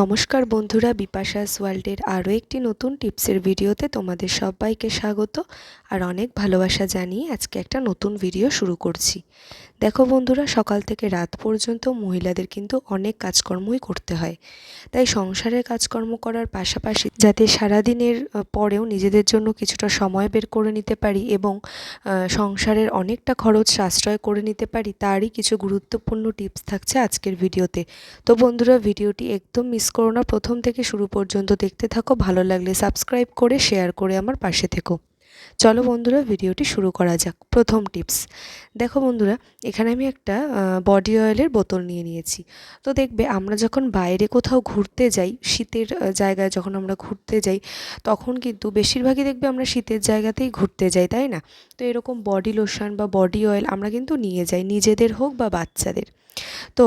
নমস্কার বন্ধুরা বিপাশাস ওয়ার্ল্ডের আরও একটি নতুন টিপসের ভিডিওতে তোমাদের সবাইকে স্বাগত আর অনেক ভালোবাসা জানিয়ে আজকে একটা নতুন ভিডিও শুরু করছি। দেখো বন্ধুরা, সকাল থেকে রাত পর্যন্ত মহিলাদের কিন্তু অনেক কাজকর্মই করতে হয়। তাই সংসারের কাজকর্ম করার পাশাপাশি যাতে সারাদিনের পরেও নিজেদের জন্য কিছুটা সময় বের করে নিতে পারি এবং সংসারের অনেকটা খরচ সাশ্রয় করে নিতে পারি, তারই কিছু গুরুত্বপূর্ণ টিপস থাকছে আজকের ভিডিওতে। তো বন্ধুরা, ভিডিওটি একদম মিস করো না। প্রথম থেকে শুরু পর্যন্ত দেখতে থাকো, ভালো লাগলে সাবস্ক্রাইব করে শেয়ার করে আমার পাশে থেকো। চলো বন্ধুরা ভিডিওটি শুরু করা যাক। প্রথম টিপস। দেখো বন্ধুরা, এখানে আমি একটা বডি অয়েলের বোতল নিয়ে নিয়েছি। তো দেখবে আমরা যখন বাইরে কোথাও ঘুরতে যাই, শীতের জায়গায় যখন আমরা ঘুরতে যাই, তখন কিন্তু বেশিরভাগই দেখবে আমরা শীতের জায়গাতেই ঘুরতে যাই, তাই না? তো এরকম বডি লোশন বা বডি অয়েল আমরা কিন্তু নিয়ে যাই, নিজেদের হোক বা বাচ্চাদের। তো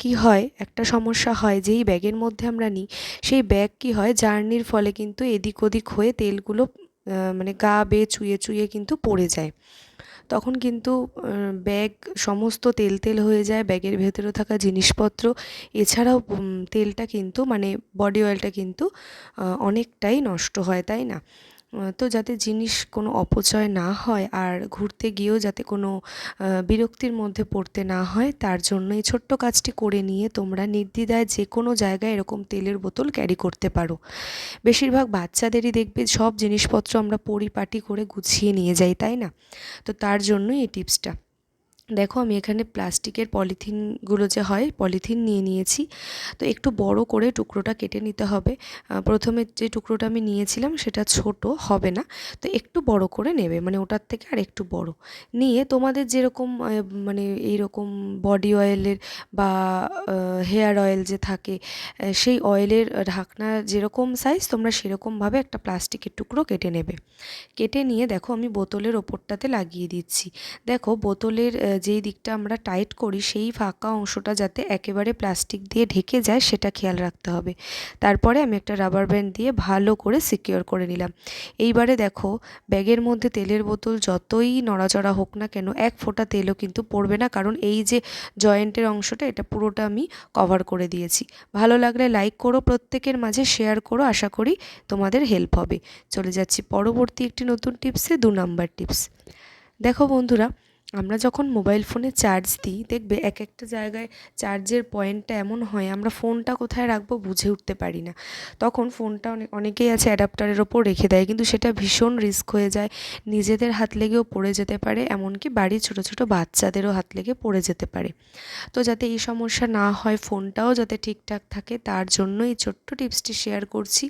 কি হয়? একটা সমস্যা হয় যেই ব্যাগের মধ্যে আমরা নিই, সেই ব্যাগ কি হয়? জার্নির ফলে কিন্তু এদিক ওদিক হয়ে তেলগুলো মানে গা বেয়ে চুয়ে চুয়ে কিন্তু পড়ে যায়। তখন কিন্তু ব্যাগ সমস্ত তেল তেল হয়ে যায়, ব্যাগের ভেতরে থাকা জিনিসপত্র। এছাড়াও তেলটা কিন্তু মানে বডি অয়েলটা কিন্তু অনেকটাই নষ্ট হয়, তাই না? তো যাতে জিনিস কোনো অপচয় না হয় আর ঘুরতে গিয়েও যাতে কোনো বিরক্তির মধ্যে পড়তে না হয়, তার জন্য এই ছোট্ট কাজটি করে নিয়ে তোমরা নির্দ্বিধায় যে কোনো জায়গায় এরকম তেলের বোতল ক্যারি করতে পারো। বেশিরভাগ বাচ্চাদেরই দেখবে সব জিনিসপত্র আমরা পরিপাটি করে গুছিয়ে নিয়ে যাই, তাই না? তো তার জন্যই এই টিপসটা। দেখো আমি এখানে প্লাস্টিকের পলিথিনগুলো যে হয়, পলিথিন নিয়ে নিয়েছি। তো একটু বড় করে টুকরোটা কেটে নিতে হবে। প্রথমে যে টুকরোটা আমি নিয়েছিলাম সেটা ছোট হবে না। তো একটু বড় করে নেবে মানে ওটার থেকে আর একটু বড়। নিয়ে তোমাদের যেরকম মানে এইরকম বডি অয়েলের বা হেয়ার অয়েল যে থাকে সেই অয়েলের ঢাকনা যেরকম সাইজ তোমরা সেরকমভাবে একটা প্লাস্টিকের টুকরো কেটে নেবে। কেটে নিয়ে দেখো আমি বোতলের ওপরটাতে লাগিয়ে দিচ্ছি। দেখো বোতলের যেই দিকটা আমরা টাইট করি, সেই ফাঁকা অংশটা যাতে একেবারে প্লাস্টিক দিয়ে ঢেকে যায়, সেটা খেয়াল রাখতে হবে। তারপরে আমি একটা রাবার ব্যান্ড দিয়ে ভালো করে সিকিওর করে নিলাম। এইবারে দেখো, ব্যাগের মধ্যে তেলের বোতল যতই নড়াচড়া হোক না কেন, এক ফোঁটা তেলও কিন্তু পড়বে না, কারণ এই যে জয়েন্টের অংশটা, এটা পুরোটা আমি কভার করে দিয়েছি। ভালো লাগলে লাইক করো, প্রত্যেকের মাঝে শেয়ার করো, আশা করি তোমাদের হেল্প হবে। চলে যাচ্ছি পরবর্তী একটি নতুন টিপসে দু নাম্বার টিপস দেখো বন্ধুরা আমরা যখন মোবাইল ফোনে চার্জ দিই, দেখবে এক একটা জায়গায় চার্জের পয়েন্টটা এমন হয়, আমরা ফোনটা কোথায় রাখব বুঝে উঠতে পারি না। তখন ফোনটা অনেক অনেকেই আছে অ্যাডাপ্টারের ওপর রেখে দেয়, কিন্তু সেটা ভীষণ রিস্ক হয়ে যায়। নিজেদের হাত লেগেও পড়ে যেতে পারে, এমনকি বাড়ির ছোটো ছোটো বাচ্চাদেরও হাত লেগে পড়ে যেতে পারে। তো যাতে এই সমস্যা না হয় ফোনটাও যাতে ঠিকঠাক থাকে, তার জন্য এই ছোট্ট টিপসটি শেয়ার করছি।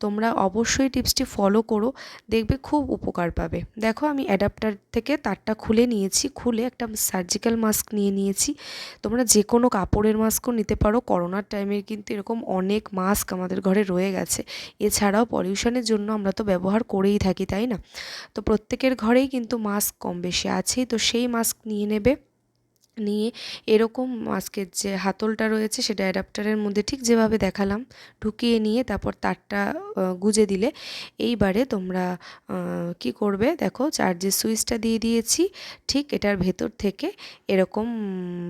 তোমরা অবশ্যই টিপসটি ফলো করো, দেখবে খুব উপকার পাবে। দেখো, আমি অ্যাডাপ্টার থেকে তারটা খুলে নিয়েছি খুলে একটা সার্জিক্যাল মাস্ক নিয়ে নিয়েছি। তোমরা যে কোনো কাপড়ের মাস্কও নিতে পারো। করোনার টাইমে কিন্তু এরকম অনেক মাস্ক আমাদের ঘরে রয়ে গেছে। এছাড়াও পলিউশনের জন্য আমরা তো ব্যবহার করেই থাকি, তাই না? তো প্রত্যেকের ঘরেই কিন্তু মাস্ক কম বেশি আছেই। তো সেই মাস্ক নিয়ে নেবে। নিয়ে এরকম মাস্কের যে হাতলটা রয়েছে সেটা অ্যাডাপ্টারের মধ্যে ঠিক যেভাবে দেখালাম, ঢুকিয়ে নিয়ে তারপর তারটা গুজে দিলে এইবারে তোমরা কি করবে দেখো চার্জের সুইচটা দিয়ে দিয়েছি, ঠিক এটার ভেতর থেকে এরকম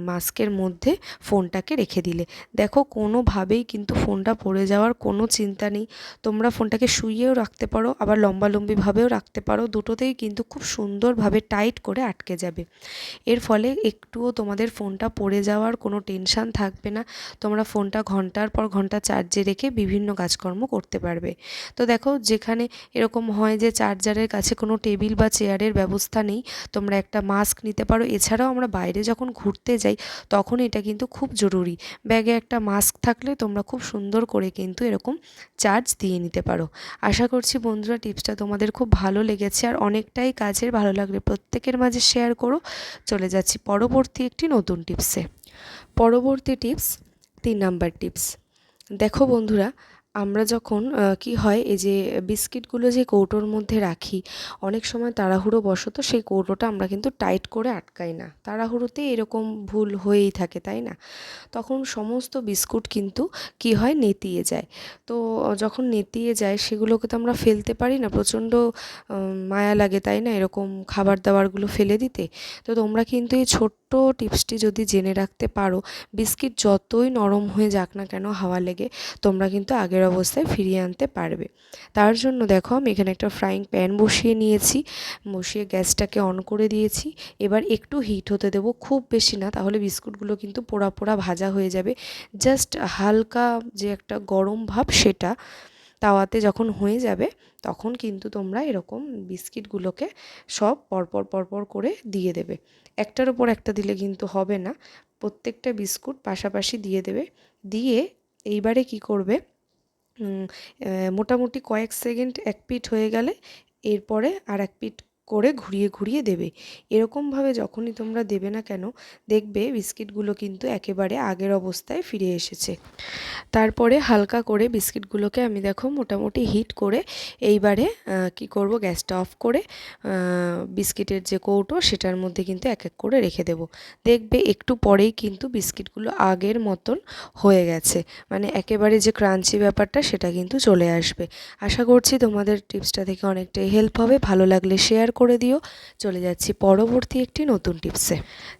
মাস্কের মধ্যে ফোনটাকে রেখে দিলে। দেখো কোনোভাবেই কিন্তু ফোনটা পড়ে যাওয়ার কোনো চিন্তা নেই, তোমরা ফোনটাকে শুইয়েও রাখতে পারো, আবার লম্বালম্বিভাবেও রাখতে পারো, দুটোতেই কিন্তু খুব সুন্দরভাবে টাইট করে আটকে যাবে। এর ফলে একটুও তোমাদের ফোনটা পড়ে যাওয়ার কোনো টেনশান থাকবে না। তোমরা ফোনটা ঘণ্টার পর ঘণ্টা চার্জে রেখে বিভিন্ন কাজকর্ম করতে পারবে। তো দেখো, যেখানে এরকম হয় যে চার্জারের কাছে কোনো টেবিল বা চেয়ারের ব্যবস্থা নেই, তোমরা একটা মাস্ক নিতে পারো। এছাড়াও আমরা বাইরে যখন ঘুরতে যাই, তখন এটা কিন্তু খুব জরুরি। ব্যাগে একটা মাস্ক থাকলে তোমরা খুব সুন্দর করে কিন্তু এরকম চার্জ দিয়ে নিতে পারো। আশা করছি বন্ধুরা টিপসটা তোমাদের খুব ভালো লেগেছে। আর অনেকটাই কাজের ভালো লাগলে প্রত্যেকের মাঝে শেয়ার করো। চলে যাচ্ছি পরবর্তী একটি নতুন টিপসে। পরবর্তী টিপস তিন নাম্বার টিপস। দেখো বন্ধুরা আমরা যখন কি হয়, এই যে বিস্কিটগুলো যে কৌটোর মধ্যে রাখি, অনেক সময় তাড়াহুড়ো বশত সেই কৌটোটা আমরা কিন্তু টাইট করে আটকাই না। তাড়াহুড়োতে এরকম ভুল হয়েই থাকে, তাই না? তখন সমস্ত বিস্কুট কিন্তু কি হয়, নেতিয়ে যায়। তো, যখন নেতিয়ে যায়, সেগুলোকে তো আমরা ফেলতে পারি না, প্রচণ্ড মায়া লাগে, তাই না? এরকম খাবার দাবারগুলো ফেলে দিতে। তো তোমরা কিন্তু এই ছোট্ট টিপসটি যদি জেনে রাখতে পারো, বিস্কিট যতই নরম হয়ে যাক না কেন হাওয়া লেগে, তোমরা কিন্তু আগের অবস্থায় ফিরিয়ে আনতে পারবে। তার জন্য দেখো আমি এখানে একটা ফ্রাইং প্যান বসিয়ে নিয়েছি, বসিয়ে গ্যাসটাকে অন করে দিয়েছি। এবার একটু হিট হতে দেবো, খুব বেশি না, তাহলে বিস্কুটগুলো কিন্তু পোড়া পোড়া ভাজা হয়ে যাবে। জাস্ট হালকা যে একটা গরম ভাব সেটা তাওয়াতে যখন হয়ে যাবে, তখন কিন্তু তোমরা এরকম বিস্কিটগুলোকে সব পরপর পরপর করে দিয়ে দেবে। একটার ওপর একটা দিলে কিন্তু হবে না, প্রত্যেকটা বিস্কুট পাশাপাশি দিয়ে দেবে। দিয়ে এইবারে কি করবে মোটামুটি কয়েক সেকেন্ড এক পিট হয়ে গেলে এরপরে আর এক পিঠ করে ঘুরিয়ে ঘুরিয়ে দেবে। এরকমভাবে যখনই তোমরা দেবে না কেন, দেখবে বিস্কিটগুলো কিন্তু একেবারে আগের অবস্থায় ফিরে এসেছে। তারপরে হালকা করে বিস্কিটগুলোকে আমি দেখো মোটামুটি হিট করে এইবারে কি করব, গ্যাসটা অফ করে বিস্কিটের যে কৌটো সেটার মধ্যে কিন্তু এক এক করে রেখে দেব। দেখবে একটু পরেই কিন্তু বিস্কিটগুলো আগের মতন হয়ে গেছে। মানে একেবারে যে ক্রাঞ্চি ব্যাপারটা সেটা কিন্তু চলে আসবে। আশা করছি তোমাদের টিপসটা থেকে অনেকটাই হেল্প হবে। ভালো লাগলে শেয়ার করে দিও। চলে যাচ্ছি পরবর্তী একটি নতুন টিপসে।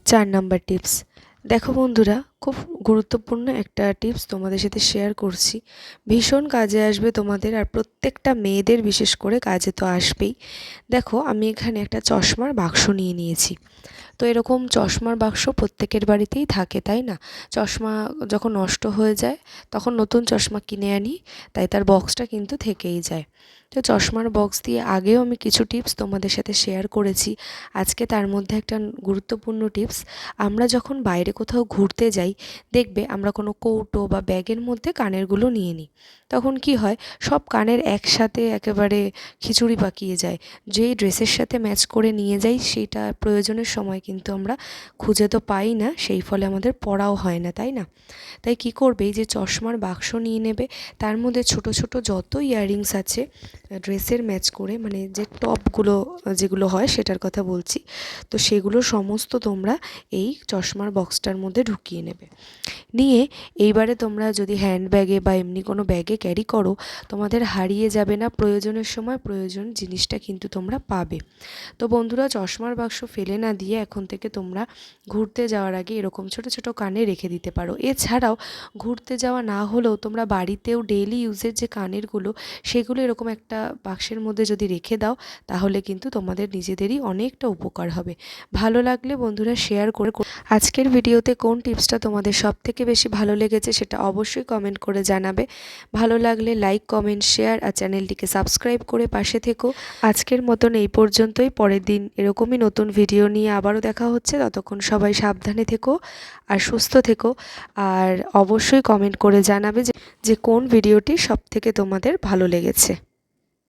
চার নাম্বার টিপস। দেখো বন্ধুরা খুব গুরুত্বপূর্ণ একটা টিপস তোমাদের সাথে শেয়ার করছি। ভীষণ কাজে আসবে তোমাদের আর প্রত্যেকটা মেয়েদের বিশেষ করে কাজে তো আসবেই। দেখো, আমি এখানে একটা চশমার বাক্স নিয়ে নিয়েছি। তো এরকম চশমার বাক্স প্রত্যেকের বাড়িতেই থাকে, তাই না? চশমা যখন নষ্ট হয়ে যায়, তখন নতুন চশমা কিনে আনি, তাই তার বক্সটা কিন্তু থেকেই যায়। তো চশমার বক্স দিয়ে আগেও আমি কিছু টিপস তোমাদের সাথে শেয়ার করেছি। আজকে তার মধ্যে একটা গুরুত্বপূর্ণ টিপস আমরা যখন বাইরে কোথাও ঘুরতে যাই দেখবে আমরা কোনো কৌটো বা ব্যাগের মধ্যে কানেরগুলো নিয়ে নিই। তখন কি হয়, সব কানের একসাথে একেবারে খিচুড়ি পাকিয়ে যায়। যেই ড্রেসের সাথে ম্যাচ করে নিয়ে যাই, সেটা প্রয়োজনের সময় কিন্তু আমরা খুঁজে তো পাই না, সেই ফলে আমাদের পড়াও হয় না, তাই না? তাই কি করবে, এই যে চশমার বাক্স নিয়ে নেবে, তার মধ্যে ছোট ছোট যত ইয়াররিংস আছে, ড্রেসের ম্যাচ করে মানে যে টপগুলো, যেগুলো হয়, সেটার কথা বলছি, তো সেগুলো সমস্ত তোমরা এই চশমার বক্সটার মধ্যে ঢুকিয়ে নেবে। নিয়ে এইবারে তোমরা যদি হ্যান্ড ব্যাগে বা এমনি কোনো ব্যাগে ক্যারি করো, তোমাদের হারিয়ে যাবে না। প্রয়োজনের সময় প্রয়োজন জিনিসটা কিন্তু তোমরা পাবে। তো বন্ধুরা, চশমার বাক্স ফেলে না দিয়ে এখন থেকে তোমরা ঘুরতে যাওয়ার আগে এরকম ছোট ছোট কানে রেখে দিতে পারো। এছাড়াও ঘুরতে যাওয়া না হলেও তোমরা বাড়িতেও ডেইলি ইউজের যে কানেরগুলো, সেগুলো এরকম একটা বাক্সের মধ্যে যদি রেখে দাও, তাহলে কিন্তু তোমাদের নিজেদেরই অনেকটা উপকার হবে। ভালো লাগলে বন্ধুরা শেয়ার করে আজকের ভিডিওতে কোন টিপসটা তোমাদের সব থেকে বেশি ভালো লেগেছে সেটা অবশ্যই কমেন্ট করে জানাবে। ভালো লাগলে লাইক কমেন্ট শেয়ার আর চ্যানেলটিকে সাবস্ক্রাইব করে পাশে থেকো। আজকের মতন এই পর্যন্তই। পরের দিন এরকমই নতুন ভিডিও নিয়ে আবারও দেখা হচ্ছে। ততক্ষণ সবাই সাবধানে থেকো আর সুস্থ থেকো। আর অবশ্যই কমেন্ট করে জানাবে যে কোন ভিডিওটি সব থেকে তোমাদের ভালো লেগেছে।